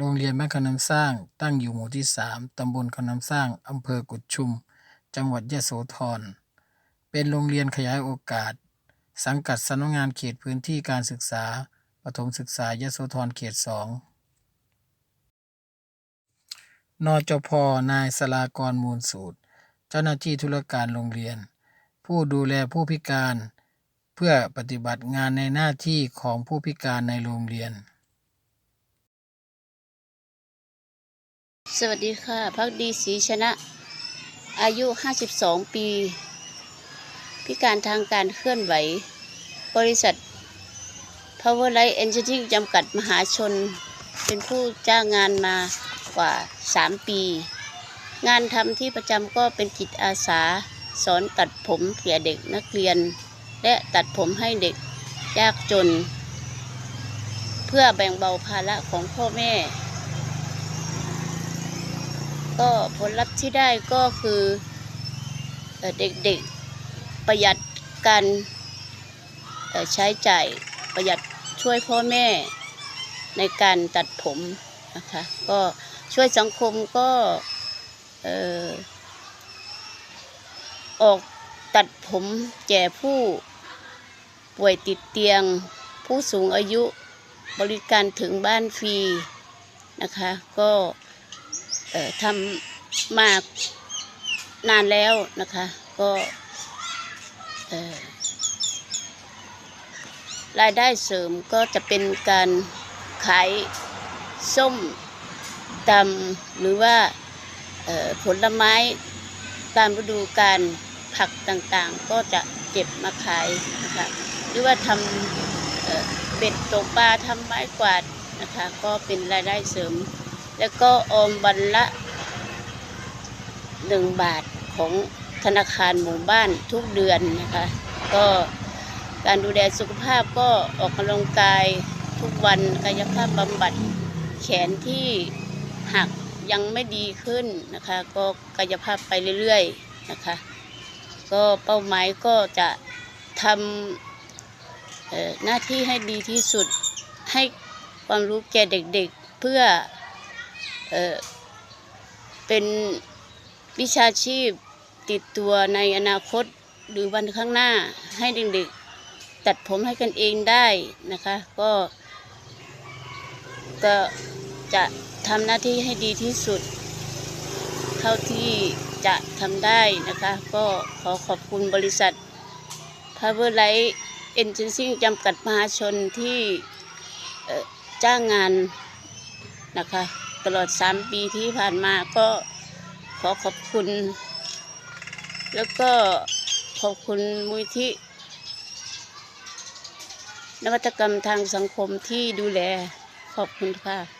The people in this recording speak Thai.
โรงเรียนบ้านเขน้ำสร้าง ตั้งอยู่หมู่ที่ 3 ตำบลขน้ำสร้าง อำเภอกุดชุม จังหวัดยโสธร เป็นโรงเรียนขยายโอกาส สังกัดสำนักงานเขตพื้นที่การศึกษา ประถมศึกษายโสธรเขต 2 นจพ นายสลากรมูลสูตร เจ้าหน้าที่ธุรการโรงเรียน ผู้ดูแลผู้พิการ เพื่อปฏิบัติงานในหน้าที่ของผู้พิการในโรงเรียน สวัสดีค่ะพักดีศรีชนะ อายุ 52 ปี พิการทางการเคลื่อนไหว บริษัท Power Light Engineering จำกัดมหาชน เป็นผู้จ้างงานมากว่า 3 ปี งานทำที่ประจำก็เป็นจิตอาสา สอนตัดผมแก่เด็กนักเรียน และตัดผมให้เด็กยากจน เพื่อแบ่งเบาภาระของพ่อแม่ ก็ผลลัพธ์ที่ได้ก็คือเด็กๆประหยัดการใช้จ่ายประหยัดช่วยพ่อแม่ในการตัดผมนะคะก็ช่วยสังคมก็เออออกตัดผมแก่ผู้ป่วยติดเตียง ผู้สูงอายุบริการถึงบ้านฟรีนะคะ ก็ ทำมานานแล้วนะคะ ก็รายได้เสริมก็จะเป็นการขายส้มตำหรือว่าผลไม้ตามฤดูกาลผักต่างๆ ก็จะเก็บมาขายนะคะหรือว่าทำเอ่อเบ็ดตกปลาทำไม้กวาดนะคะ ก็เป็นรายได้เสริม แล้วก็ออมวันละหนึ่งบาทของธนาคารหมู่บ้านทุกเดือนนะคะ ก็การดูแลสุขภาพก็ออกกำลังกายทุกวันกายภาพบำบัดแขนที่หักยังไม่ดีขึ้นนะคะ ก็กายภาพไปเรื่อยๆนะคะ ก็เป้าหมายก็จะทำหน้าที่ให้ดีที่สุดให้ความรู้แก่เด็กๆเพื่อ เออเป็นวิชาชีพติดตัวในอนาคตหรือวันข้างหน้าให้เด็กๆตัดผมให้กันเองได้นะคะ ก็ ก็จะทำหน้าที่ให้ดีที่สุด เท่าที่จะทำได้นะคะ ก็ขอขอบคุณบริษัท Power Light Agency จำกัดมหาชนที่จ้างงานนะคะ ตลอด3ปีที่ผ่านมาก็ขอขอบคุณ แล้วก็ขอบคุณมูลที่ นวัตกรรมทางสังคมที่ดูแลขอบคุณค่ะ